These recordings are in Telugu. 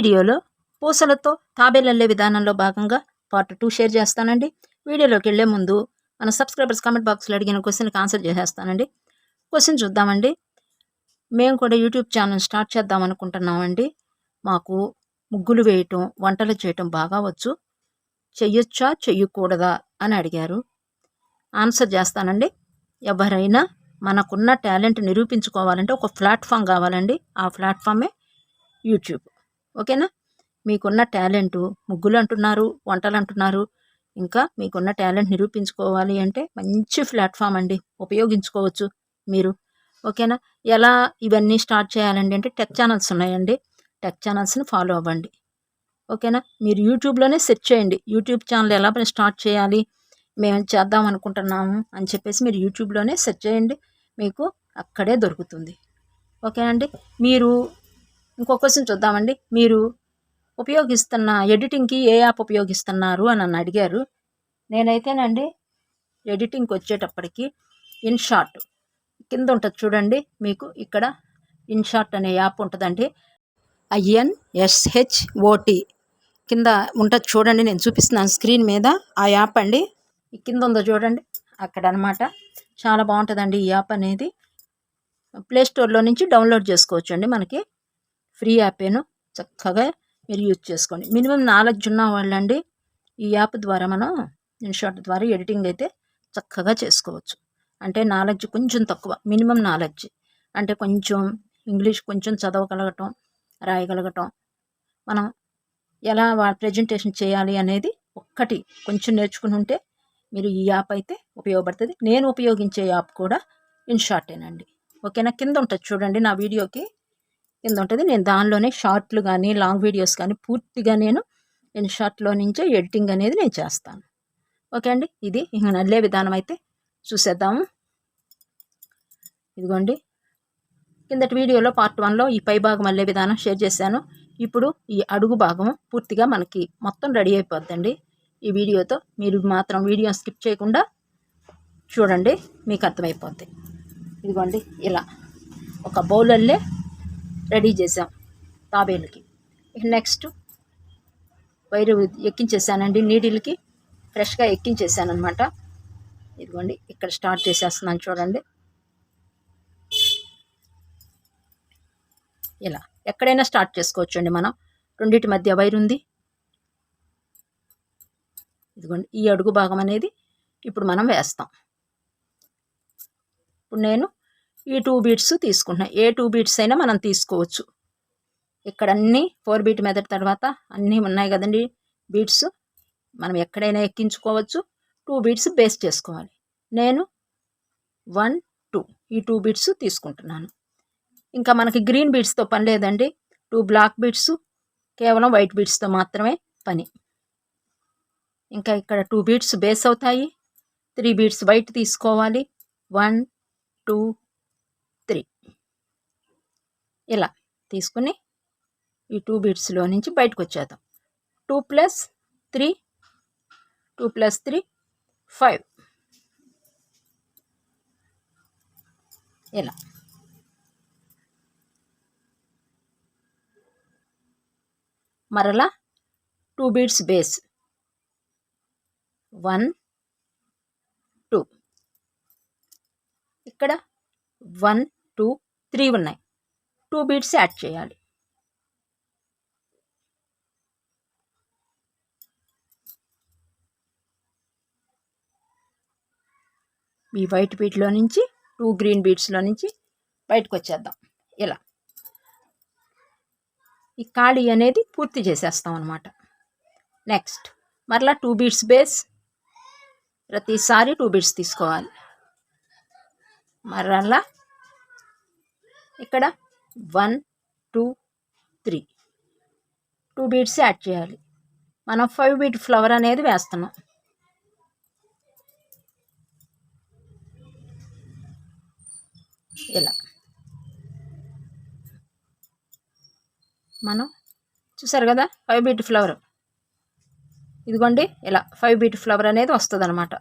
వీడియోలో పూసలతో తాబేలల్లే విధానంలో భాగంగా పార్ట్ టూ షేర్ చేస్తానండి. వీడియోలోకి వెళ్ళే ముందు మన సబ్స్క్రైబర్స్ కామెంట్ బాక్స్లో అడిగిన క్వశ్చన్కి ఆన్సర్ చేసేస్తానండి. క్వశ్చన్ చూద్దామండి. మేము కూడా యూట్యూబ్ ఛానల్ స్టార్ట్ చేద్దాం అనుకుంటున్నామండి. మాకు ముగ్గులు వేయటం వంటలు చేయటం బాగా వచ్చు. చెయ్యొచ్చా? చెయ్యకూడదా? అని అడిగారు. ఆన్సర్ చేస్తానండి. ఎవరైనా మనకున్న టాలెంట్ నిరూపించుకోవాలంటే ఒక ప్లాట్ఫామ్ కావాలండి. ఆ ప్లాట్ఫామే యూట్యూబ్. ఓకేనా? మీకున్న టాలెంట్ ముగ్గులు అంటున్నారు వంటలు అంటున్నారు. ఇంకా మీకున్న టాలెంట్ నిరూపించుకోవాలి అంటే మంచి ప్లాట్ఫామ్ అండి. ఉపయోగించుకోవచ్చు మీరు. ఓకేనా? ఎలా ఇవన్నీ స్టార్ట్ చేయాలండి అంటే టెక్ ఛానల్స్ ఉన్నాయండి. టెక్ ఛానల్స్ని ఫాలో అవ్వండి. ఓకేనా? మీరు యూట్యూబ్లోనే సెర్చ్ చేయండి. యూట్యూబ్ ఛానల్ ఎలా స్టార్ట్ చేయాలి మేము చేద్దాం అనుకుంటున్నాము అని చెప్పేసి మీరు యూట్యూబ్లోనే సెర్చ్ చేయండి. మీకు అక్కడే దొరుకుతుంది. ఓకేనండి మీరు ఇంకో క్వశ్చన్ చూద్దామండి. మీరు ఉపయోగిస్తున్న ఎడిటింగ్కి ఏ యాప్ ఉపయోగిస్తున్నారు అని నన్ను అడిగారు. నేనైతేనండి ఎడిటింగ్కి వచ్చేటప్పటికి ఇన్షార్ట్ కింద ఉంటుంది చూడండి. మీకు ఇక్కడ ఇన్షార్ట్ అనే యాప్ ఉంటుందండి. ఐఎన్ఎస్హెచ్ఓటి కింద ఉంటుంది చూడండి. నేను చూపిస్తున్నాను స్క్రీన్ మీద ఆ యాప్ అండి. కింద ఉందో చూడండి. అక్కడ అనమాట చాలా బాగుంటుందండి ఈ యాప్ అనేది. ప్లే స్టోర్లో నుంచి డౌన్లోడ్ చేసుకోవచ్చు అండి మనకి. ఫ్రీ యాపేను చక్కగా మీరు యూజ్ చేసుకోండి. మినిమం నాలెడ్జ్ ఉన్న వాళ్ళండి ఈ యాప్ ద్వారా మనం ఇన్షార్ట్ ద్వారా ఎడిటింగ్ అయితే చక్కగా చేసుకోవచ్చు. అంటే నాలెడ్జ్ కొంచెం తక్కువ మినిమం నాలెడ్జ్. అంటే కొంచెం ఇంగ్లీష్ కొంచెం చదవగలగటం రాయగలగటం. మనం ఎలా ప్రజెంటేషన్ చేయాలి అనేది ఒక్కటి కొంచెం నేర్చుకుని ఉంటే మీరు ఈ యాప్ అయితే ఉపయోగపడుతుంది. నేను ఉపయోగించే యాప్ కూడా ఇన్షార్టేనండి ఓకేనా? కింద ఉంటుంది చూడండి నా వీడియోకి. కింద ఉంటుంది. నేను దానిలోనే షార్ట్లు కానీ లాంగ్ వీడియోస్ కానీ పూర్తిగా నేను నేను షార్ట్లో నుంచే ఎడిటింగ్ అనేది నేను చేస్తాను. ఓకే అండి. ఇది ఇంక నల్లే విధానం అయితే చూసేద్దాము ఇదిగోండి. కిందటి వీడియోలో పార్ట్ వన్లో ఈ పై భాగం అల్లే విధానం షేర్ చేశాను. ఇప్పుడు ఈ అడుగు భాగం పూర్తిగా మనకి మొత్తం రెడీ అయిపోద్దండి. ఈ వీడియోతో మీరు మాత్రం వీడియో స్కిప్ చేయకుండా చూడండి. మీకు అర్థమైపోద్ది. ఇదిగోండి. ఇలా. ఒక బౌలల్లే రెడీ చేసాం తాబేలుకి. Next wire ఎక్కించేసానండి నీడిల్కి. ఫ్రెష్గా ఎక్కించేసాను అనమాట ఇదిగోండి ఇక్కడ స్టార్ట్ చేసేస్తున్నాను చూడండి. ఇలా ఎక్కడైనా స్టార్ట్ చేసుకోవచ్చు అండి మనం. రెండింటి మధ్య వైర్ ఉంది. ఇదిగోండి ఈ అడుగు భాగం అనేది ఇప్పుడు మనం వేస్తాం. ఇప్పుడు నేను ఈ టూ బీట్స్ తీసుకుంటున్నాం. ఏ టూ బీట్స్ అయినా మనం తీసుకోవచ్చు. ఇక్కడ అన్నీ ఫోర్ బీట్ మెథడ్ తర్వాత అన్నీ ఉన్నాయి కదండి బీట్స్. మనం ఎక్కడైనా ఎక్కించుకోవచ్చు. టూ బీట్స్ బేస్ చేసుకోవాలి. నేను వన్ టూ ఈ టూ బీట్స్ తీసుకుంటున్నాను. ఇంకా మనకి గ్రీన్ బీట్స్తో పని లేదండి. టూ బ్లాక్ బీట్స్ కేవలం వైట్ బీట్స్తో మాత్రమే పని. ఇంకా ఇక్కడ టూ బీట్స్ బేస్ అవుతాయి. త్రీ బీట్స్ వైట్ తీసుకోవాలి. వన్ టూ ఇలా తీసుకుని ఈ టూ బీట్స్లో నుంచి బయటకు వచ్చేద్దాం. Two plus three two plus three five ఇలా. మరలా two beads base one two ఇక్కడ వన్ టూ త్రీ ఉన్నాయి. టూ బీట్స్ యాడ్ చేయాలి. ఈ వైట్ బీట్లో నుంచి టూ గ్రీన్ బీట్స్లో నుంచి బయటకు వచ్చేద్దాం. ఇలా. ఈ ఖాళీ అనేది పూర్తి చేసేస్తాం అనమాట నెక్స్ట్. మరలా టూ బీట్స్ బేస్. ప్రతిసారి టూ బీట్స్ తీసుకోవాలి. మరలా. ఇక్కడ one two three. Two beads add చేయాలి. మనం ఫైవ్ బీట్ ఫ్లవర్ అనేది వేస్తున్నాం. ఇలా. మనం చూసారు కదా ఫైవ్ బీట్ ఫ్లవర్. ఇదిగోండి ఇలా ఫైవ్ బీట్ ఫ్లవర్ అనేది వస్తుంది అనమాట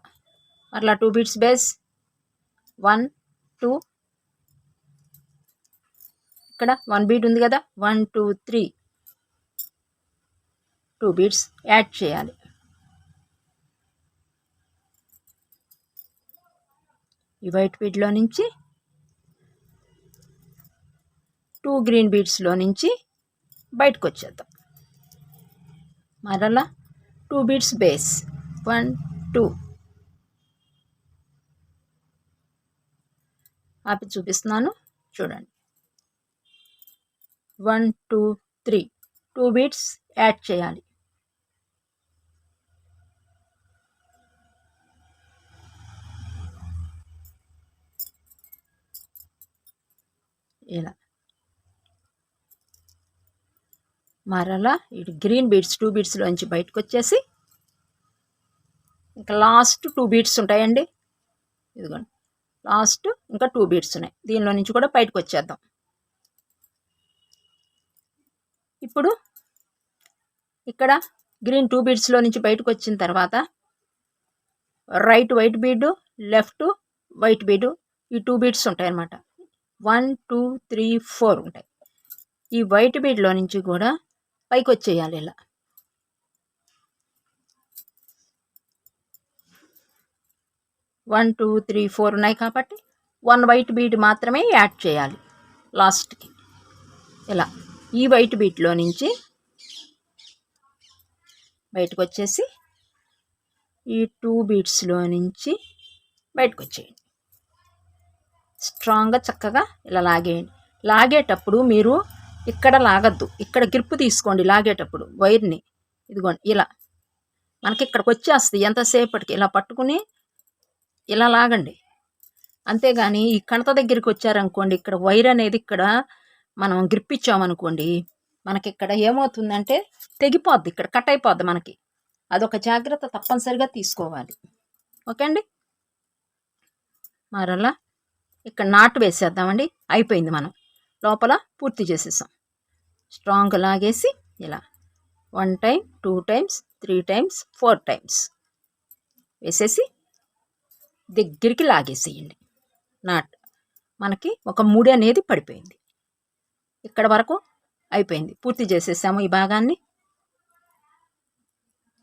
అట్లా two beads base one two ఇక్కడ వన్ బీట్ ఉంది కదా. One two three two beads add చేయాలి. ఈ వైట్ బీట్లో నుంచి టూ గ్రీన్ బీట్స్లో నుంచి బయటకు వచ్చేద్దాం. మరలా two beads base one two ఆపి చూపిస్తున్నాను. చూడండి. One two three. Two beads add చేయాలి. ఇలా. మరలా ఇటు గ్రీన్ బీట్స్ టూ బీట్స్లోంచి బయటకు వచ్చేసి ఇంకా లాస్ట్ టూ బీడ్స్ ఉంటాయండి. ఇదిగోండి. లాస్ట్ ఇంకా టూ బీట్స్ ఉన్నాయి. దీనిలో నుంచి కూడా బయటకు వచ్చేద్దాం ఇప్పుడు ఇక్కడ గ్రీన్ టూ బీడ్స్లో నుంచి బయటకు వచ్చిన తర్వాత right white bead left white bead ఈ టూ బీడ్స్ ఉంటాయి అన్నమాట వన్ టూ త్రీ ఫోర్ ఉంటాయి. ఈ వైట్ బీడ్లో నుంచి కూడా పైకి వచ్చేయాలి ఇలా. వన్ టూ త్రీ ఫోర్ ఉన్నాయి కాబట్టి వన్ వైట్ బీడ్ మాత్రమే యాడ్ చేయాలి. లాస్ట్కి ఇలా. ఈ వైట్ బీట్లో నుంచి బయటకు వచ్చేసి ఈ టూ బీట్స్లో నుంచి బయటకు వచ్చేయండి స్ట్రాంగ్గా చక్కగా ఇలా లాగేయండి. లాగేటప్పుడు మీరు ఇక్కడ లాగద్దు. ఇక్కడ గ్రిప్ తీసుకోండి లాగేటప్పుడు వైర్ని. ఇదిగోండి ఇలా. మనకి ఇక్కడికి వచ్చేస్తుంది ఎంతసేపటికి. ఇలా పట్టుకుని ఇలా లాగండి. అంతేగాని ఈ కణత దగ్గరికి వచ్చారనుకోండి ఇక్కడ వైర్ అనేది ఇక్కడ మనం గ్రిప్ ఇచ్చామనుకోండి మనకి ఇక్కడ ఏమవుతుందంటే తెగిపోద్ది ఇక్కడ కట్ అయిపోద్ది మనకి. అదొక జాగ్రత్త తప్పనిసరిగా తీసుకోవాలి. ఓకే అండి? మరలా ఇక్కడ నాటు వేసేద్దామండి. అయిపోయింది మనం. లోపల పూర్తి చేసేసాం. స్ట్రాంగ్ లాగేసి ఇలా one time two times three times four times వేసేసి దగ్గరికి లాగేసేయండి. నాట్. మనకి ఒక మూడు అనేది పడిపోయింది. ఇక్కడ వరకు అయిపోయింది. పూర్తి చేసేసాము ఈ భాగాన్ని.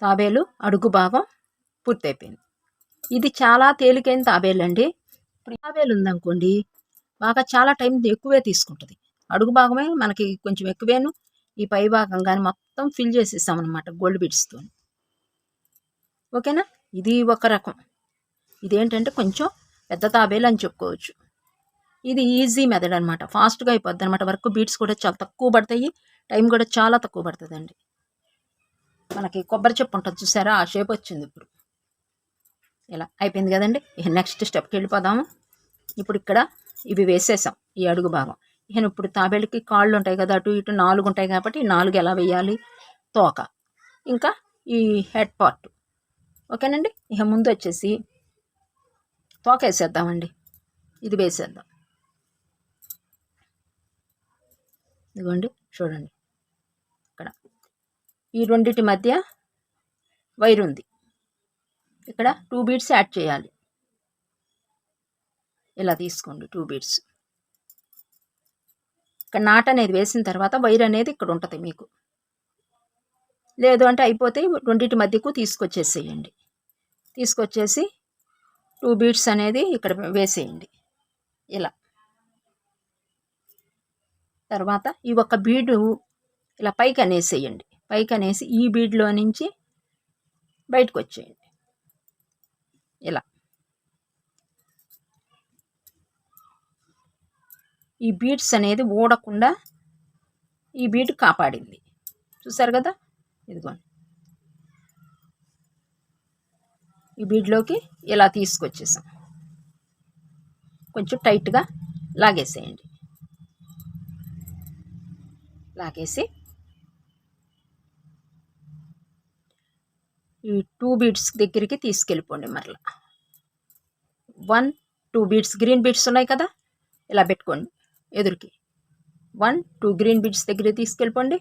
తాబేలు అడుగు భాగం పూర్తి అయిపోయింది ఇది చాలా తేలికైన తాబేలు అండి ఇప్పుడు తాబేలు ఉందనుకోండి బాగా చాలా టైం ఎక్కువే తీసుకుంటుంది. అడుగు భాగమే మనకి కొంచెం ఎక్కువేను. ఈ పై భాగం కానీ మొత్తం ఫిల్ చేసేసామన్నమాట గోల్డ్ బీడ్స్తో ఓకేనా? ఇది ఒక రకం. ఇదేంటంటే కొంచెం పెద్ద తాబేలు అని చెప్పుకోవచ్చు. ఇది ఈజీ మెథడ్ అనమాట ఫాస్ట్గా అయిపోద్ది అనమాట వర్క్ బీట్స్ కూడా చాలా తక్కువ పడతాయి. టైం కూడా చాలా తక్కువ పడుతుందండి. మనకి కొబ్బరి చెప్పు ఉంటుంది చూసారా? ఆ షేప్ వచ్చింది ఇప్పుడు. ఇలా అయిపోయింది కదండి. ఇక నెక్స్ట్ స్టెప్కి వెళ్ళిపోదాము. ఇప్పుడు ఇక్కడ ఇవి వేసేసాం ఈ అడుగు భాగం. ఇక ఇప్పుడు తాబేళ్ళకి కాళ్ళు ఉంటాయి కదా అటు ఇటు నాలుగు ఉంటాయి కాబట్టి నాలుగు ఎలా వేయాలి? తోక. ఇంకా ఈ హెడ్ పార్ట్ ఓకేనండి ఇక ముందు వచ్చేసి తోక వేసేద్దామండి. ఇది వేసేద్దాం. ఇదిగోండి చూడండి. ఇక్కడ. ఈ రెండింటి మధ్య వైర్ ఉంది. ఇక్కడ టూ బీడ్స్ యాడ్ చేయాలి. ఇలా తీసుకోండి టూ బీడ్స్ ఇక్కడ నాట్ అనేది వేసిన తర్వాత వైర్ అనేది ఇక్కడ ఉంటుంది మీకు. లేదు అంటే అయిపోతే రెండింటి మధ్యకు తీసుకొచ్చేసేయండి. తీసుకొచ్చేసి టూ బీడ్స్ అనేది ఇక్కడ వేసేయండి. ఇలా. తర్వాత ఈ ఒక్క బీడు ఇలా పైకి అనేసేయండి పైకి అనేసి ఈ బీడ్లో నుంచి బయటకు వచ్చేయండి ఇలా. ఈ బీడ్స్ అనేది ఊడకుండా ఈ బీడ్ కాపాడింది. చూసారు కదా? ఇదిగోండి. ఈ బీడ్లోకి ఇలా తీసుకొచ్చేసాం. కొంచెం టైట్గా లాగేసేయండి. లాగేసి ఈ టూ బీడ్స్ దగ్గరికి తీసుకెళ్ళిపోండి మరలా. One two beads green beads ఉన్నాయి కదా ఇలా పెట్టుకోండి ఎదురుకి. వన్ టూ గ్రీన్ బీడ్స్ దగ్గర తీసుకెళ్ళిపోండి.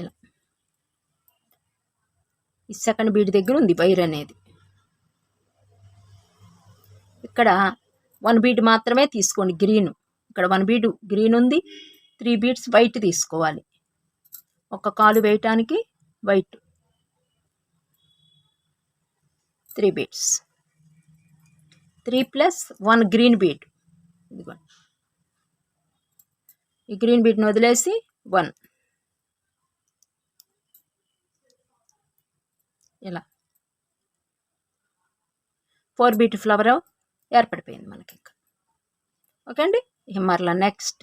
ఇలా. ఈ సెకండ్ బీడ్ దగ్గర ఉంది వైర్ అనేది. ఇక్కడ వన్ బీడ్ మాత్రమే తీసుకోండి గ్రీన్ ఇక్కడ వన్ బీడ్ గ్రీన్ ఉంది. త్రీ బీడ్స్ వైట్ తీసుకోవాలి. ఒక కాలు వేయటానికి white three beads three plus one green bead ఇదిగోండి. ఈ గ్రీన్ బీడ్ని వదిలేసి వన్ ఇలా. ఫోర్ బీట్ ఫ్లవర్ ఏర్పడిపోయింది మనకి ఇంకా. ఓకే అండి? ఇక మరలా నెక్స్ట్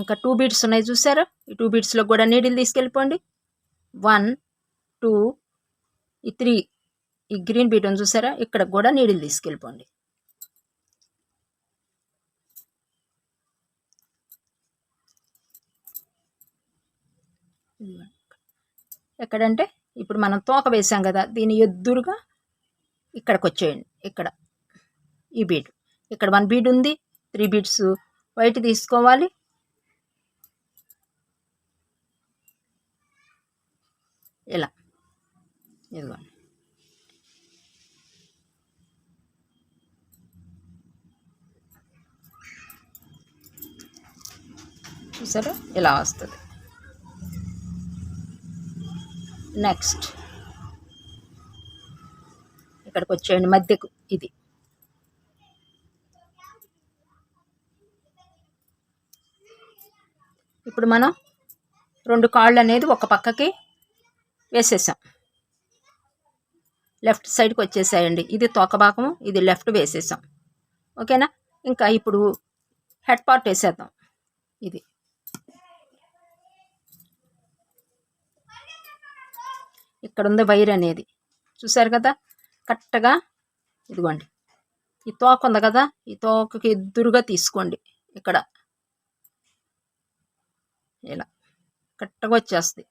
ఇంకా టూ బీట్స్ ఉన్నాయి చూసారా? ఈ టూ బీట్స్లో కూడా నీడిల్ తీసుకెళ్ళిపోండి. వన్ టూ ఈ త్రీ ఈ గ్రీన్ బీట్ ఉంది చూసారా? ఇక్కడ కూడా నీడిల్ తీసుకెళ్ళిపోండి. ఎక్కడంటే ఇప్పుడు మనం తోక వేసాం కదా దీని ఎదురుగా ఇక్కడికి వచ్చేయండి. ఇక్కడ. ఈ బీడ్ ఇక్కడ వన్ బీడ్ ఉంది త్రీ బీడ్స్ వైట్ తీసుకోవాలి. ఇలా. ఇదిగోండి చూసారా? ఇలా వస్తుంది. నెక్స్ట్. ఇక్కడికి వచ్చేయండి మధ్యకు ఇది ఇప్పుడు మనం రెండు కాళ్ళు అనేది ఒక పక్కకి వేసేసాం. లెఫ్ట్ సైడ్కి వచ్చేసాయండి. ఇది తోక భాగం ఇది లెఫ్ట్ వేసేసాం. ఓకేనా? ఇంకా ఇప్పుడు హెడ్ పార్ట్ వేసేద్దాం. ఇది. ఇక్కడ ఉంది వైర్ అనేది. చూసారు కదా? కరెక్ట్గా ఇదిగోండి. ఈ తోక ఉంది కదా? ఈ తోకకి ఎదురుగా తీసుకోండి. ఇక్కడ. ఇలా కరెక్ట్గా వచ్చేస్తుంది.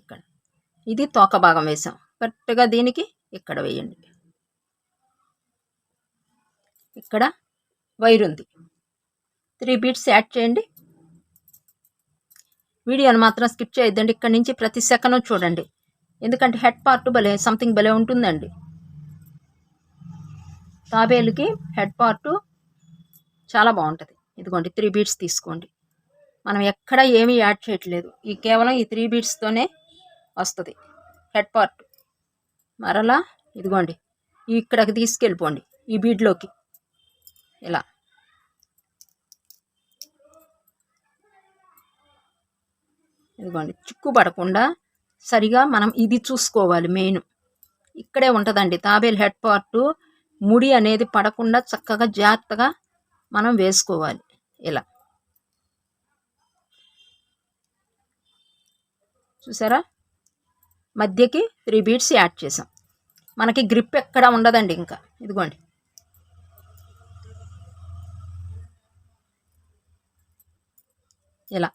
ఇక్కడ. ఇది తోక భాగం వేసాం. కరెక్ట్గా దీనికి ఇక్కడ వేయండి. ఇక్కడ వైర్ ఉంది. త్రీ బీట్స్ యాడ్ చేయండి. వీడియోని మాత్రం స్కిప్ చేయొద్దండి. ఇక్కడ నుంచి ప్రతి సెకండ్ చూడండి. ఎందుకంటే హెడ్ పార్ట్ భలే సంథింగ్ భలే ఉంటుందండి. తాబేలుకి హెడ్ పార్ట్ చాలా బాగుంటుంది. ఇదిగోండి త్రీ బీట్స్ తీసుకోండి. మనం ఎక్కడ ఏమీ యాడ్ చేయట్లేదు. ఈ కేవలం ఈ త్రీ బీట్స్తోనే వస్తుంది. హెడ్ పార్ట్ మరలా ఇదిగోండి ఇక్కడికి తీసుకెళ్ళిపోండి ఈ బీడ్లోకి ఇలా. ఇదిగోండి చిక్కు పడకుండా సరిగా మనం ఇది చూసుకోవాలి మెయిన్ ఇక్కడే ఉంటుందండి తాబేల్ హెడ్ పార్ట్ ముడి అనేది పడకుండా చక్కగా జాగ్రత్తగా మనం వేసుకోవాలి. ఇలా. చూసారా? మధ్యకి త్రీ బీట్స్ యాడ్ చేసాం. మనకి గ్రిప్ ఎక్కడ ఉండదండి ఇంకా. ఇదిగోండి. ఇలా.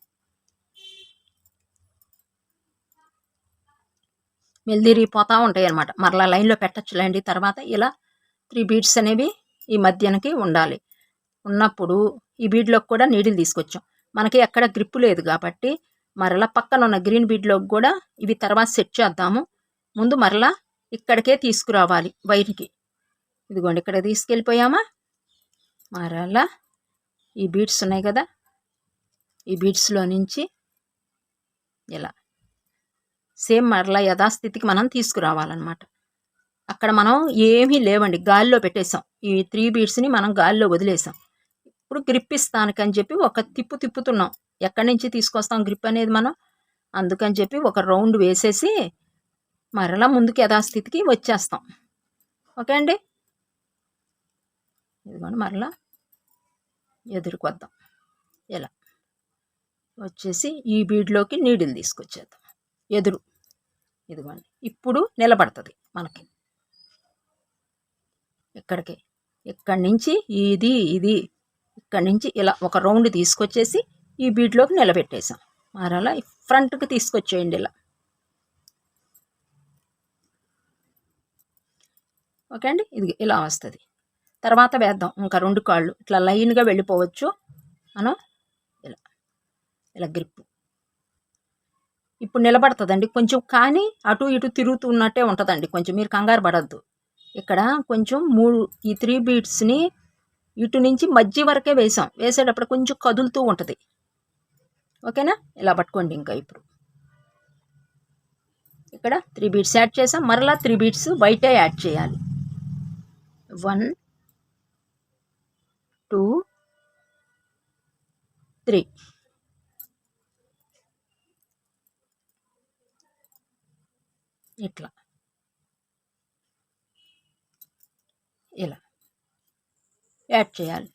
మెల్దిరిగిపోతూ ఉంటాయి అనమాట మరలా లైన్లో పెట్టచ్చులేండి. తర్వాత ఇలా త్రీ బీట్స్ అనేవి ఈ మధ్యనకి ఉండాలి. ఉన్నప్పుడు ఈ బీడ్లోకి కూడా నీడిల్ తీసుకొచ్చాం. మనకి ఎక్కడ గ్రిప్ లేదు కాబట్టి మరలా పక్కన ఉన్న గ్రీన్ బీడ్లోకి కూడా ఇవి తర్వాత సెట్ చేద్దాము. ముందు మరలా ఇక్కడికే తీసుకురావాలి వైర్కి. ఇదిగోండి ఇక్కడ తీసుకెళ్ళిపోయామా? మరలా ఈ బీడ్స్ ఉన్నాయి కదా ఈ బీడ్స్లో నుంచి ఇలా. సేమ్ మరలా యథాస్థితికి మనం తీసుకురావాలన్నమాట. అక్కడ మనం ఏమీ లేవండి గాలిలో పెట్టేసాం ఈ త్రీ బీడ్స్ని మనం గాలిలో వదిలేసాం ఇప్పుడు గ్రిప్ ఇస్తానికని చెప్పి ఒక తిప్పు తిప్పుతున్నాం. ఎక్కడి నుంచి తీసుకొస్తాం గ్రిప్ అనేది మనం? అందుకని చెప్పి ఒక రౌండ్ వేసేసి మరలా ముందుకు యథాస్థితికి వచ్చేస్తాం. ఓకే అండి? ఇదిగోండి మరలా ఎదురుకొద్దాం. ఇలా వచ్చేసి ఈ బీడ్లోకి నీడిల్ తీసుకొచ్చేద్దాం. ఎదురు. ఇదిగోండి. ఇప్పుడు నిలబడుతుంది మనకి. ఇక్కడికి. ఇక్కడి నుంచి ఇది ఇది. ఇక్కడి నుంచి ఇలా ఒక రౌండ్ తీసుకొచ్చేసి ఈ బీట్లోకి నిలబెట్టేసాం. మరలా ఫ్రంట్కి తీసుకొచ్చేయండి ఇలా. ఓకే అండి? ఇది ఇలా వస్తుంది. తర్వాత వేద్దాం. ఇంకా రెండు కాళ్ళు. ఇట్లా లైన్గా వెళ్ళిపోవచ్చు. మనం ఇలా. ఇలా గ్రిప్ ఇప్పుడు నిలబడుతుందండి కొంచెం. కానీ అటు ఇటు తిరుగుతున్నట్టే ఉంటుందండి. కొంచెం మీరు కంగారు పడద్దు. ఇక్కడ కొంచెం మూడు ఈ త్రీ బీట్స్ని ఇటు నుంచి మధ్య వరకే వేసాం. వేసేటప్పుడు కొంచెం కదులుతూ ఉంటుంది. ఓకేనా? ఇలా పట్టుకోండి ఇంకా ఇప్పుడు. ఇక్కడ త్రీ బీట్స్ యాడ్ చేసాం. మరలా త్రీ బీట్స్ వైటే యాడ్ చేయాలి. One two three. ఇట్లా ఇలా యాడ్ చేయాలి.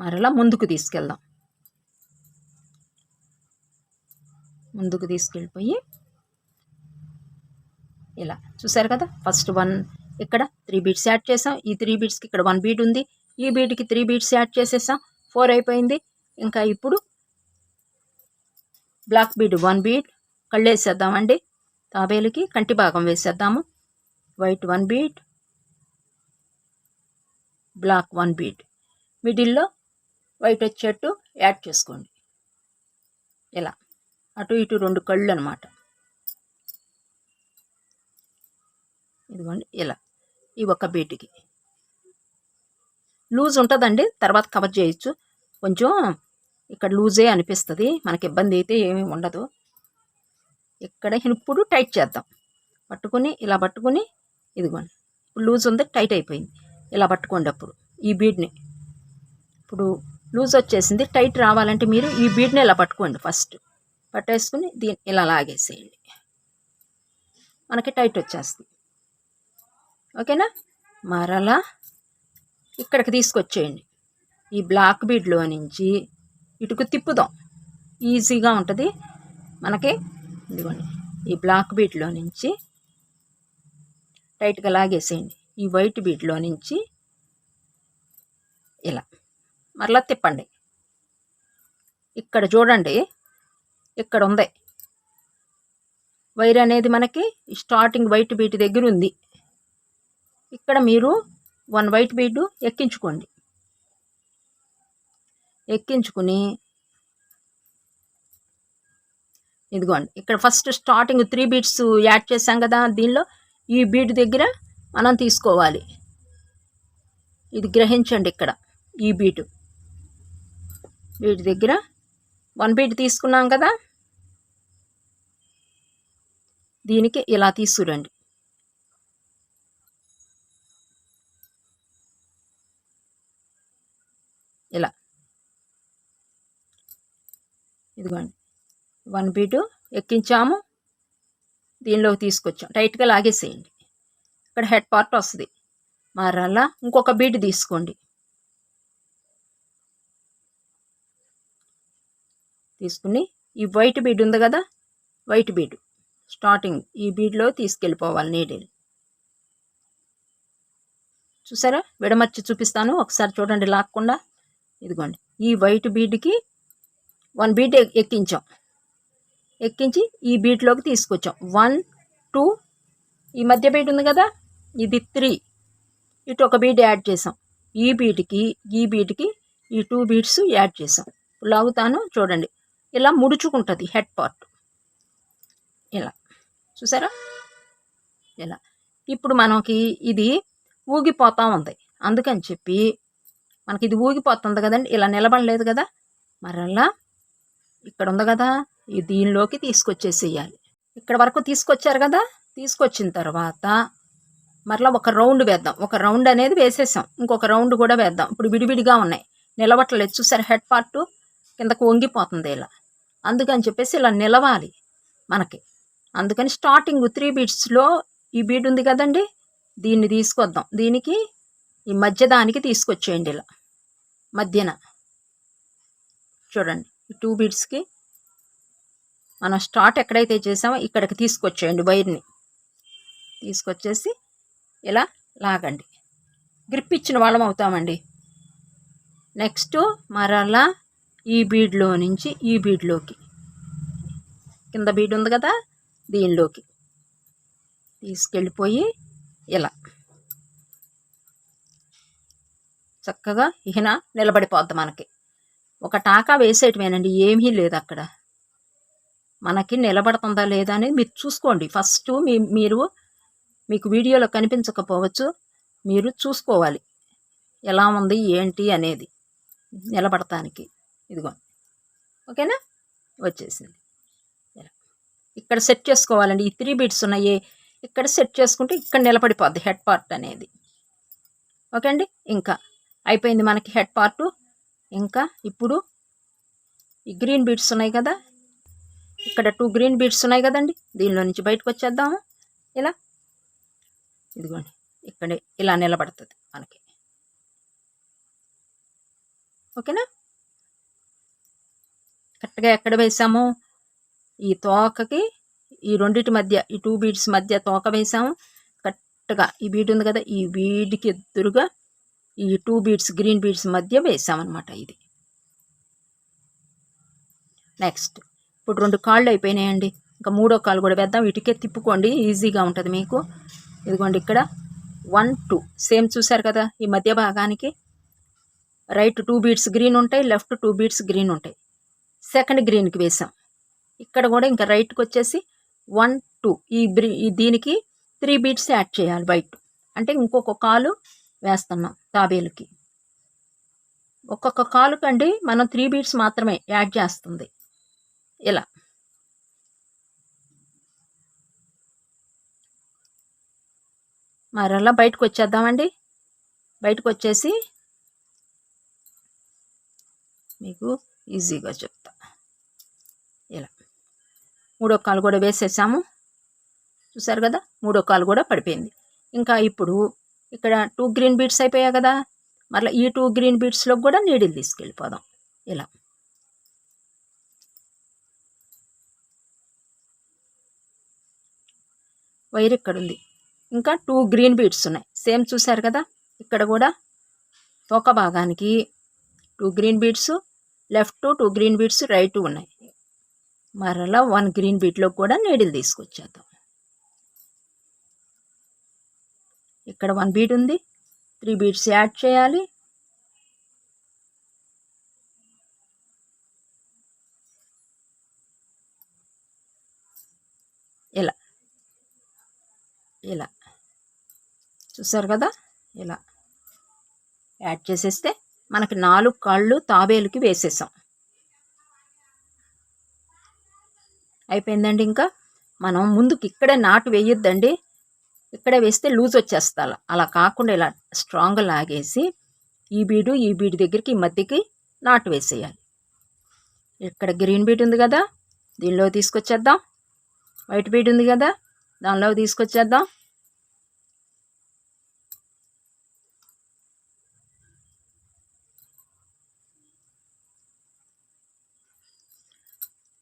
మరలా ముందుకు తీసుకెళ్దాం. ముందుకు తీసుకెళ్ళిపోయి ఇలా చూసారు కదా ఫస్ట్ వన్ ఇక్కడ త్రీ బీట్స్ యాడ్ చేసాం. ఈ త్రీ బీట్స్కి ఇక్కడ వన్ బీట్ ఉంది. ఈ బీట్కి త్రీ బీట్స్ యాడ్ చేసేసాం. ఫోర్ అయిపోయింది. ఇంకా ఇప్పుడు బ్లాక్ బీడ్ వన్ బీట్ కళ్ళు వేసేద్దామండి తాబేలుకి కంటి భాగం వేసేద్దాము. White one bead black one bead. మిడిల్లో వైట్ వచ్చేట్టు యాడ్ చేసుకోండి. ఇలా. అటు ఇటు రెండు కళ్ళు అనమాట ఇదిగోండి ఇలా. ఈ ఒక్క బీట్కి. లూజ్ ఉంటుందండి తర్వాత కవర్ చేయొచ్చు. కొంచెం ఇక్కడ లూజే అనిపిస్తుంది మనకి ఇబ్బంది అయితే ఏమీ ఉండదు. ఇక్కడ ఇప్పుడు టైట్ చేద్దాం. పట్టుకుని ఇలా పట్టుకుని ఇదిగోండి. ఇప్పుడు లూజ్ ఉంది టైట్ అయిపోయింది. ఇలా పట్టుకోండి అప్పుడు. ఈ బీడ్ని. ఇప్పుడు లూజ్ వచ్చేసింది. టైట్ రావాలంటే మీరు ఈ బీడ్ని ఇలా పట్టుకోండి ఫస్ట్. పట్టేసుకుని దీన్ని ఇలా లాగేసేయండి. మనకి టైట్ వచ్చేస్తుంది. ఓకేనా? మరలా ఇక్కడికి తీసుకొచ్చేయండి. ఈ బ్లాక్ బీడ్లో నుంచి ఇటుకు తిప్పుదాం. ఈజీగా ఉంటుంది. మనకి ఇదిగోండి. ఈ బ్లాక్ బీట్లో నుంచి టైట్గా లాగేసేయండి. ఈ వైట్ బీట్లో నుంచి ఇలా. మరలా తిప్పండి. ఇక్కడ చూడండి ఇక్కడ ఉంది. వైర్ అనేది మనకి స్టార్టింగ్ వైట్ బీట్ దగ్గర ఉంది. ఇక్కడ మీరు వన్ వైట్ బీడ్ ఎక్కించుకోండి. ఎక్కించుకుని ఇదిగోండి ఇక్కడ first starting three beads add చేసాం కదా దీనిలో. ఈ బీట్ దగ్గర మనం తీసుకోవాలి. ఇది గ్రహించండి ఇక్కడ ఈ బీటు. వీటి దగ్గర వన్ బీట్ తీసుకున్నాం కదా? దీనికి ఇలా తీసుకురండి. ఇలా. ఇదిగోండి. వన్ బీటు ఎక్కించాము. దీనిలోకి తీసుకొచ్చాం. టైట్గా లాగేసేయండి. ఇక్కడ హెడ్ పార్ట్ వస్తుంది. మరలా ఇంకొక బీట్ తీసుకోండి. తీసుకుని ఈ వైట్ బీడ్ ఉంది కదా వైట్ బీడ్ స్టార్టింగ్ ఈ బీడ్లో తీసుకెళ్ళిపోవాలి నీడిల్ చూసారా? విడమర్చి చూపిస్తాను. ఒకసారి చూడండి లాక్కుండా. ఇదిగోండి. ఈ వైట్ బీడ్కి వన్ బీట్ ఎక్కించాం. ఎక్కించి ఈ బీట్లోకి తీసుకొచ్చాం. వన్ టూ ఈ మధ్య బీట్ ఉంది కదా ఇది త్రీ. ఇటు ఒక బీట్ యాడ్ చేసాం. ఈ బీట్కి ఈ బీట్కి ఈ టూ బీట్స్ యాడ్ చేసాం. లాగుతాను చూడండి. ఇలా ముడుచుకుంటుంది హెడ్ పార్ట్. ఇలా. చూసారా? ఇలా. ఇప్పుడు మనకి ఇది ఊగిపోతూ ఉంది. అందుకని చెప్పి మనకి ఇది ఊగిపోతుంది కదండి. ఇలా నిలబడలేదు కదా. మరలా ఇక్కడ ఉంది కదా. ఈ దీనిలోకి తీసుకొచ్చేసేయాలి. ఇక్కడ వరకు తీసుకొచ్చారు కదా. తీసుకొచ్చిన తర్వాత మరలా ఒక రౌండ్ వేద్దాం. ఒక రౌండ్ అనేది వేసేసాం. ఇంకొక రౌండ్ కూడా వేద్దాం. ఇప్పుడు విడివిడిగా ఉన్నాయి. నిలబట్టలేదు. చూసారు? హెడ్ పార్ట్ కిందకు వంగిపోతుంది ఇలా. అందుకని చెప్పేసి ఇలా నిలవాలి మనకి. అందుకని స్టార్టింగ్ త్రీ బీట్స్లో ఈ బీట్ ఉంది కదండి? దీన్ని తీసుకొద్దాం. దీనికి ఈ మధ్య దానికి తీసుకొచ్చేయండి ఇలా. మధ్యన. చూడండి. ఈ టూ బీట్స్కి మనం స్టార్ట్ ఎక్కడైతే చేసామో ఇక్కడికి తీసుకొచ్చేయండి వైర్ని. తీసుకొచ్చేసి ఇలా లాగండి. గ్రిప్ ఇచ్చిన వాళ్ళం అవుతామండి. నెక్స్ట్ మరలా ఈ బీడ్లో నుంచి ఈ బీడ్లోకి. కింద బీడ్ ఉంది కదా దీనిలోకి. తీసుకెళ్ళిపోయి ఇలా. చక్కగా ఇహన నిలబడిపోద్ది మనకి. ఒక టాకా వేసేయటమేనండి ఏమీ లేదు అక్కడ. మనకి నిలబడుతుందా లేదా అనేది మీరు చూసుకోండి. ఫస్ట్ మీ మీరు మీకు వీడియోలో కనిపించకపోవచ్చు మీరు చూసుకోవాలి. ఎలా ఉంది ఏంటి అనేది నిలబడటానికి. ఇదిగో ఓకేనా? వచ్చేసింది. ఇక్కడ సెట్ చేసుకోవాలండి. ఈ త్రీ బీట్స్ ఉన్నాయి. ఇక్కడ సెట్ చేసుకుంటే ఇక్కడ నిలబడిపోద్ది హెడ్ పార్ట్ అనేది. ఓకే అండి ఇంకా అయిపోయింది మనకి హెడ్ పార్ట్. ఇంకా ఇప్పుడు ఈ గ్రీన్ బీట్స్ ఉన్నాయి కదా. ఇక్కడ టూ గ్రీన్ బీట్స్ ఉన్నాయి కదండి. దీనిలో నుంచి బయటకు వచ్చేద్దాము. ఇలా. ఇదిగోండి. ఇక్కడ ఇలా నిలబడుతుంది మనకి. ఓకేనా? కరెక్ట్గా ఎక్కడ వేసాము? ఈ తోకకి ఈ రెండిటి మధ్య ఈ టూ బీడ్స్ మధ్య తోక వేసాము. కరెక్ట్గా ఈ బీడ్ ఉంది కదా ఈ బీడ్కి ఎదురుగా ఈ టూ బీడ్స్ గ్రీన్ బీడ్స్ మధ్య వేసామన్నమాట ఇది. నెక్స్ట్ ఇప్పుడు రెండు కాళ్ళు అయిపోయినాయండి. ఇంకా మూడో కాళ్ళు కూడా వేద్దాం. ఇటుకే తిప్పుకోండి. ఈజీగా ఉంటుంది మీకు. ఇదిగోండి ఇక్కడ వన్ టూ సేమ్ చూసారు కదా ఈ మధ్య భాగానికి. రైట్ టూ బీట్స్ గ్రీన్ ఉంటాయి లెఫ్ట్ టూ బీట్స్ గ్రీన్ ఉంటాయి. సెకండ్ గ్రీన్కి వేసాం ఇక్కడ కూడా ఇంకా రైట్కి వచ్చేసి వన్ టూ ఈ బ్రీ ఈ దీనికి త్రీ బీట్స్ యాడ్ చేయాలి వైట్ అంటే ఇంకొక కాలు వేస్తున్నాం తాబేలుకి. ఒక్కొక్క కాలుకండి మనం త్రీ బీట్స్ మాత్రమే యాడ్ చేస్తుంది. ఇలా. మరలా బయటకు వచ్చేద్దామండి బయటకు వచ్చేసి మీకు ఈజీగా చెప్తా. ఇలా. మూడో కాలు కూడా వేసేసాము. చూసారు కదా? మూడో కాలు కూడా పడిపోయింది. ఇంకా ఇప్పుడు ఇక్కడ టూ గ్రీన్ బీట్స్ అయిపోయాయి కదా? మరలా ఈ టూ గ్రీన్ బీట్స్లో కూడా నీడిల్ తీసుకెళ్ళిపోదాం. ఇలా. వైర్ ఇక్కడ ఉంది ఇంకా టూ గ్రీన్ బీట్స్ ఉన్నాయి. సేమ్ చూసారు కదా? ఇక్కడ కూడా తోక భాగానికి two green beads left two green beads right ఉన్నాయి. మరలా వన్ గ్రీన్ బీట్లో కూడా నీడిల్ తీసుకొచ్చేద్దాం. ఇక్కడ వన్ బీట్ ఉంది. త్రీ బీట్స్ యాడ్ చేయాలి. ఇలా. ఇలా. చూసారు కదా? ఇలా యాడ్ చేసేస్తే మనకి నాలుగు కాళ్ళు తాబేలుకి వేసేసాం. అయిపోయిందండి ఇంకా? మనం ముందుకు ఇక్కడే నాటు వేయొద్దండి. ఇక్కడే వేస్తే లూజ్ వచ్చేస్తా అలా కాకుండా ఇలా స్ట్రాంగ్ లాగేసి ఈ బీడు ఈ బీడు దగ్గరికి ఈ మధ్యకి నాటు వేసేయాలి. ఇక్కడ గ్రీన్ బీడ్ ఉంది కదా? దీనిలో తీసుకొచ్చేద్దాం. వైట్ బీడ్ ఉంది కదా? దానిలో తీసుకొచ్చేద్దాం.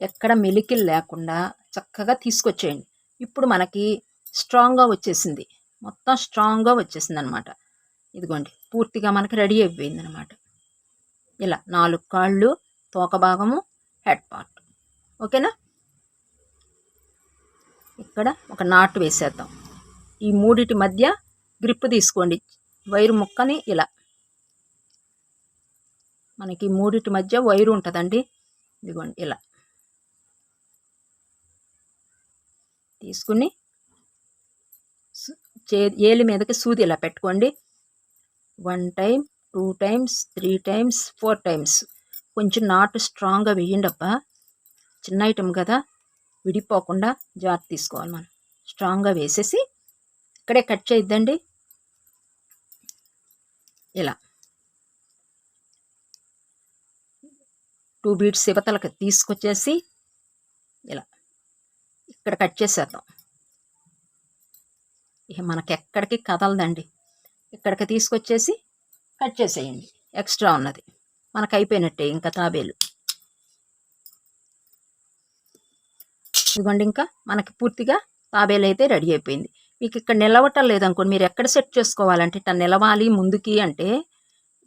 ఎక్కడ మెలికిలు లేకుండా చక్కగా తీసుకొచ్చేయండి. ఇప్పుడు మనకి స్ట్రాంగ్గా వచ్చేసింది. మొత్తం స్ట్రాంగ్గా వచ్చేసింది అనమాట ఇదిగోండి పూర్తిగా మనకి రెడీ అయిపోయింది అనమాట ఇలా నాలుగు కాళ్ళు తోక భాగము హెడ్ పార్ట్. ఓకేనా? ఇక్కడ ఒక నాటు వేసేద్దాం. ఈ మూడిటి మధ్య గ్రిప్ తీసుకోండి. వైరు ముక్కని ఇలా. మనకి మూడిటి మధ్య వైరు ఉంటుందండి. ఇదిగోండి ఇలా. తీసుకుని చే ఏలి మీదకి సూది ఇలా పెట్టుకోండి. One time two times three times four times. కొంచెం నాటు స్ట్రాంగ్గా వేయండి అబ్బా చిన్న ఐటమ్ కదా. విడిపోకుండా జాగ్రత్త తీసుకోవాలి మనం. స్ట్రాంగ్గా వేసేసి ఇక్కడే కట్ చేయొద్దండి. ఇలా. టూ బీట్స్ ఇవతలకి తీసుకొచ్చేసి ఇలా. ఇక్కడ కట్ చేసేద్దాం. ఇక మనకి ఎక్కడికి కదలదండి. ఇక్కడికి తీసుకొచ్చేసి కట్ చేసేయండి. ఎక్స్ట్రా ఉన్నది. మనకు అయిపోయినట్టే ఇంకా తాబేలు. ఇదిగోండి ఇంకా మనకి పూర్తిగా తాబేలు అయితే రెడీ అయిపోయింది. మీకు ఇక్కడ నిలవటం లేదనుకోండి మీరు ఎక్కడ సెట్ చేసుకోవాలంటే ఇట్లా నిలవాలి ముందుకి అంటే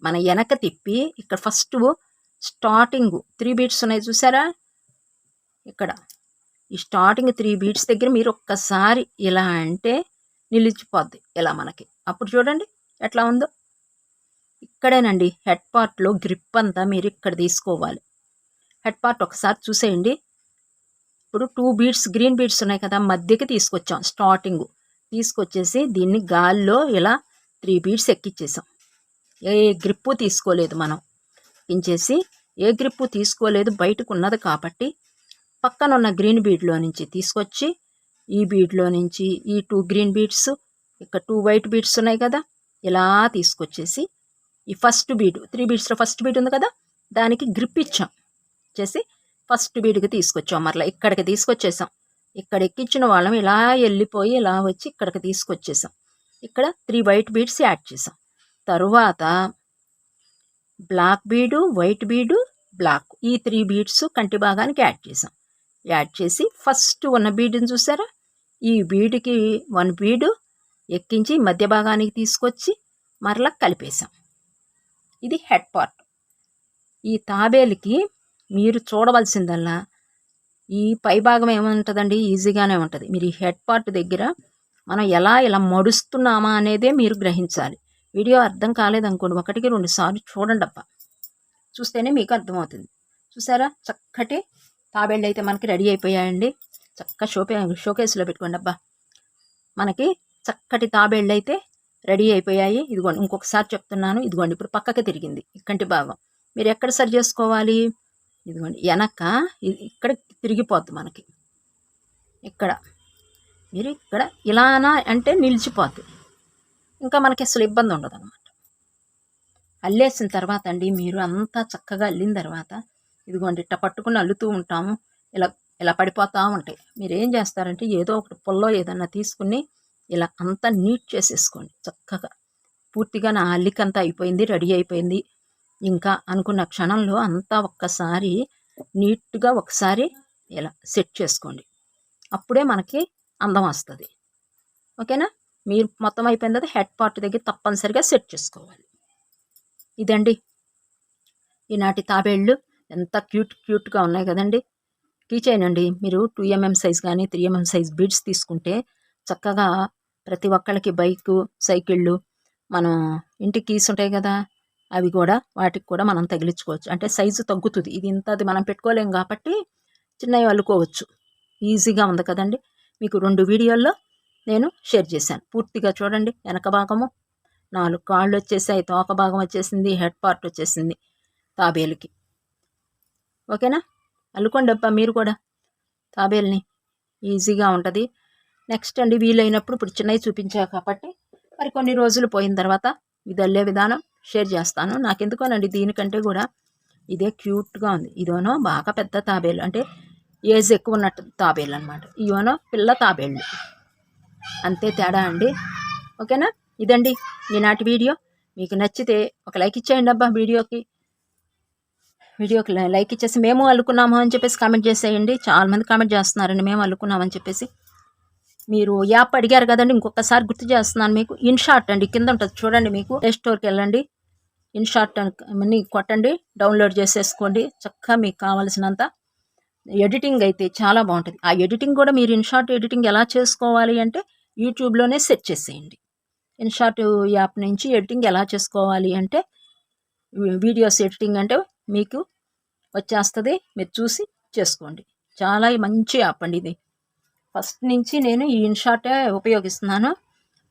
మన వెనక తిప్పి ఇక్కడ ఫస్ట్ స్టార్టింగ్ త్రీ బీట్స్ ఉన్నాయి చూసారా? ఇక్కడ ఈ స్టార్టింగ్ త్రీ బీట్స్ దగ్గర మీరు ఒక్కసారి ఇలా అంటే నిలిచిపోద్ది ఇలా మనకి. అప్పుడు చూడండి ఎట్లా ఉందో. ఇక్కడేనండి హెడ్ పార్ట్లో గ్రిప్ అంతా మీరు ఇక్కడ తీసుకోవాలి. హెడ్ పార్ట్ ఒకసారి చూసేయండి. ఇప్పుడు టూ బీట్స్ గ్రీన్ బీట్స్ ఉన్నాయి కదా మధ్యకి తీసుకొచ్చాం స్టార్టింగ్ తీసుకొచ్చేసి దీన్ని గాల్లో ఇలా త్రీ బీట్స్ ఎక్కిచ్చేసాం. ఏ గ్రిప్పు తీసుకోలేదు మనం. ఇంచేసి ఏ గ్రిప్పు తీసుకోలేదు బయటకు ఉన్నది కాబట్టి పక్కన ఉన్న గ్రీన్ బీడ్లో నుంచి తీసుకొచ్చి ఈ బీడ్లో నుంచి ఈ టూ గ్రీన్ బీడ్స్ ఇక్కడ టూ వైట్ బీడ్స్ ఉన్నాయి కదా ఇలా తీసుకొచ్చేసి ఈ ఫస్ట్ బీడ్ త్రీ బీడ్స్లో ఫస్ట్ బీడ్ ఉంది కదా దానికి గ్రిప్ ఇచ్చాం. చేసి ఫస్ట్ బీడ్కి తీసుకొచ్చాం మరలా ఇక్కడికి తీసుకొచ్చేసాం. ఇక్కడ ఎక్కించిన వాళ్ళం ఇలా వెళ్ళిపోయి ఇలా వచ్చి ఇక్కడికి తీసుకొచ్చేసాం. ఇక్కడ త్రీ వైట్ బీడ్స్ యాడ్ చేసాం. తరువాత బ్లాక్ బీడు వైట్ బీడు బ్లాక్ ఈ త్రీ బీడ్స్ కంటి భాగానికి యాడ్ చేసాం. యాడ్ చేసి ఫస్ట్ ఉన్న బీడుని చూసారా? ఈ బీడ్కి వన్ బీడు ఎక్కించి మధ్య భాగానికి తీసుకొచ్చి మరలా కలిపేసాం ఇది హెడ్ పార్ట్. ఈ తాబేలుకి మీరు చూడవలసిందల్లా ఈ పై భాగం ఏముంటుందండి? ఈజీగానే ఉంటుంది. మీరు ఈ హెడ్ పార్ట్ దగ్గర మనం ఎలా ఇలా మడుస్తున్నామా అనేదే మీరు గ్రహించాలి. వీడియో అర్థం కాలేదనుకోండి ఒకటికి రెండు సార్లు చూడండి అబ్బా చూస్తేనే మీకు అర్థమవుతుంది. చూసారా? చక్కటి తాబేళ్ళు అయితే మనకి రెడీ అయిపోయాయండి. చక్క షోపే షోకేస్లో పెట్టుకోండి అబ్బా. మనకి చక్కటి తాబేళ్ళు అయితే రెడీ అయిపోయాయి. ఇదిగోండి ఇంకొకసారి చెప్తున్నాను. ఇదిగోండి ఇప్పుడు పక్కకి తిరిగింది. ఇక్కడి భాగం. మీరు ఎక్కడ సరి చేసుకోవాలి? ఇదిగోండి వెనక ఇక్కడ తిరిగిపోద్ది మనకి. ఇక్కడ. మీరు ఇక్కడ ఇలానా అంటే నిలిచిపోద్ది. ఇంకా మనకి అసలు ఇబ్బంది ఉండదు అనమాట అల్లేసిన తర్వాత అండి మీరు అంతా చక్కగా అల్లిన తర్వాత ఇదిగోండి ఇట్ట పట్టుకుని అల్లుతూ ఉంటాము. ఇలా ఇలా పడిపోతూ ఉంటాయి. మీరు ఏం చేస్తారంటే ఏదో ఒకటి పొల్లో ఏదన్నా తీసుకుని ఇలా అంతా నీట్ చేసేసుకోండి చక్కగా. పూర్తిగా నా అల్లికంతా అయిపోయింది రెడీ అయిపోయింది. ఇంకా అనుకున్న క్షణంలో అంతా ఒక్కసారి నీట్గా ఒకసారి ఇలా సెట్ చేసుకోండి. అప్పుడే మనకి అందం వస్తుంది. ఓకేనా? మీరు మొత్తం అయిపోయిన తర్వాత హెడ్ పార్ట్ దగ్గర తప్పనిసరిగా సెట్ చేసుకోవాలి. ఇదండి. ఈనాటి తాబేళ్ళు ఎంత క్యూట్ క్యూట్గా ఉన్నాయి కదండి. కీచైన్ అండి మీరు టూ ఎంఎం సైజ్ కానీ త్రీ ఎంఎం సైజ్ బీడ్స్ తీసుకుంటే చక్కగా ప్రతి ఒక్కళ్ళకి బైకు సైకిళ్ళు మనం ఇంటికి కీస్ ఉంటాయి కదా అవి కూడా వాటికి కూడా మనం తగిలించుకోవచ్చు. అంటే సైజు తగ్గుతుంది. ఇది ఇంత అది మనం పెట్టుకోలేం కాబట్టి చిన్నవి అల్లుకోవచ్చు. ఈజీగా ఉంది కదండి. మీకు రెండు వీడియోల్లో నేను షేర్ చేశాను. పూర్తిగా చూడండి. వెనక భాగము నాలుగు కాళ్ళు వచ్చేసాయి తోక భాగం వచ్చేసింది హెడ్ పార్ట్ వచ్చేసింది తాబేలుకి. ఓకేనా? అల్లుకోండి అబ్బా మీరు కూడా. తాబేల్ని ఈజీగా ఉంటుంది. నెక్స్ట్ అండి వీలైనప్పుడు ఇప్పుడు చిన్నవి చూపించా కాబట్టి మరి కొన్ని రోజులు పోయిన తర్వాత ఇది అల్లే విధానం షేర్ చేస్తాను. నాకెందుకోనండి దీనికంటే కూడా ఇదే క్యూట్గా ఉంది. ఇదోనో బాగా పెద్ద తాబేలు అంటే ఏజ్ ఎక్కువ ఉన్నట్టు తాబేలు అనమాట ఇవోనో పిల్ల తాబేళ్ళు. అంతే తేడా అండి. ఓకేనా? ఇదండి ఈనాటి వీడియో. మీకు నచ్చితే ఒక లైక్ ఇచ్చేయండి అబ్బా వీడియోకి. వీడియోకి లైక్ ఇచ్చేసి మేము అల్లుకున్నాము అని చెప్పేసి కామెంట్ చేసేయండి. చాలామంది కామెంట్ చేస్తున్నారండి మేము అల్లుకున్నామని చెప్పేసి. మీరు యాప్ అడిగారు కదండి ఇంకొకసారి గుర్తు చేస్తున్నాను మీకు. ఇన్షార్ట్ అండి కింద ఉంటుంది చూడండి మీకు. ప్లే స్టోర్కి వెళ్ళండి. ఇన్షార్ట్ అని కొట్టండి డౌన్లోడ్ చేసేసుకోండి. చక్కగా మీకు కావాల్సినంత ఎడిటింగ్ అయితే చాలా బాగుంటుంది. ఆ ఎడిటింగ్ కూడా మీరు ఇన్షార్ట్ ఎడిటింగ్ ఎలా చేసుకోవాలి అంటే యూట్యూబ్లోనే సెట్ చేసేయండి. ఇన్షార్ట్ యాప్ నుంచి ఎడిటింగ్ ఎలా చేసుకోవాలి అంటే వీడియోస్ ఎడిటింగ్ అంటే మీకు వచ్చేస్తుంది. మీరు చూసి చేసుకోండి. చాలా మంచి యాప్ అండి ఇది. ఫస్ట్ నుంచి నేను ఈ ఇన్షార్టే ఉపయోగిస్తున్నాను.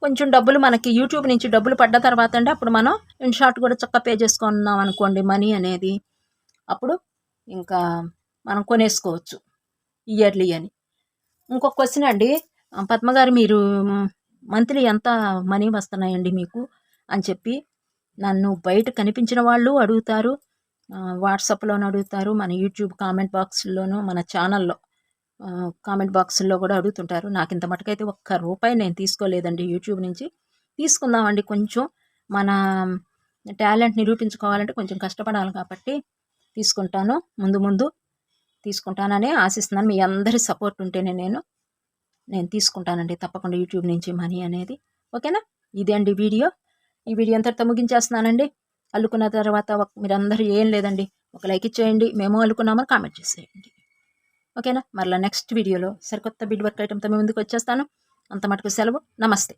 కొంచెం డబ్బులు మనకి యూట్యూబ్ నుంచి డబ్బులు పడ్డ తర్వాత అంటే అప్పుడు మనం ఇన్షార్ట్ కూడా చక్క పే చేసుకున్నాం అనుకోండి మనీ అనేది. అప్పుడు ఇంకా మనం కొనేసుకోవచ్చు ఇయర్లీ అని. ఇంకొక క్వశ్చన్ అండి. పద్మగారు మీరు మంత్లీ ఎంత మనీ వస్తున్నాయండి మీకు అని చెప్పి నన్ను బయట కనిపించిన వాళ్ళు అడుగుతారు. వాట్సాప్లోనూ అడుగుతారు. మన యూట్యూబ్ కామెంట్ బాక్స్లోనూ మన ఛానల్లో కామెంట్ బాక్స్లో కూడా అడుగుతుంటారు. నాకు ఇంత మటుకైతే ఒక్క రూపాయి నేను తీసుకోలేదండి యూట్యూబ్ నుంచి. తీసుకుందామండి కొంచెం. మన టాలెంట్ నిరూపించుకోవాలంటే కొంచెం కష్టపడాలి కాబట్టి తీసుకుంటాను. ముందు ముందు తీసుకుంటానని ఆశిస్తున్నాను. మీ అందరి సపోర్ట్ ఉంటేనే నేను నేను తీసుకుంటానండి తప్పకుండా యూట్యూబ్ నుంచి మనీ అనేది. ఓకేనా? ఇదే అండి వీడియో. ఈ వీడియో అంతటితో ముగించేస్తున్నానండి. అల్లుకున్న తర్వాత మీరందరూ ఏం లేదండి. ఒక లైక్ ఇచ్చేయండి. మేము అల్లుకున్నామని కామెంట్ చేసేయండి. ఓకేనా? మరలా నెక్స్ట్ వీడియోలో సరికొత్త బిడ్ వర్క్ ఐటమ్తో మీ ముందుకు వచ్చేస్తాను. అంత మటుకు సెలవు. నమస్తే.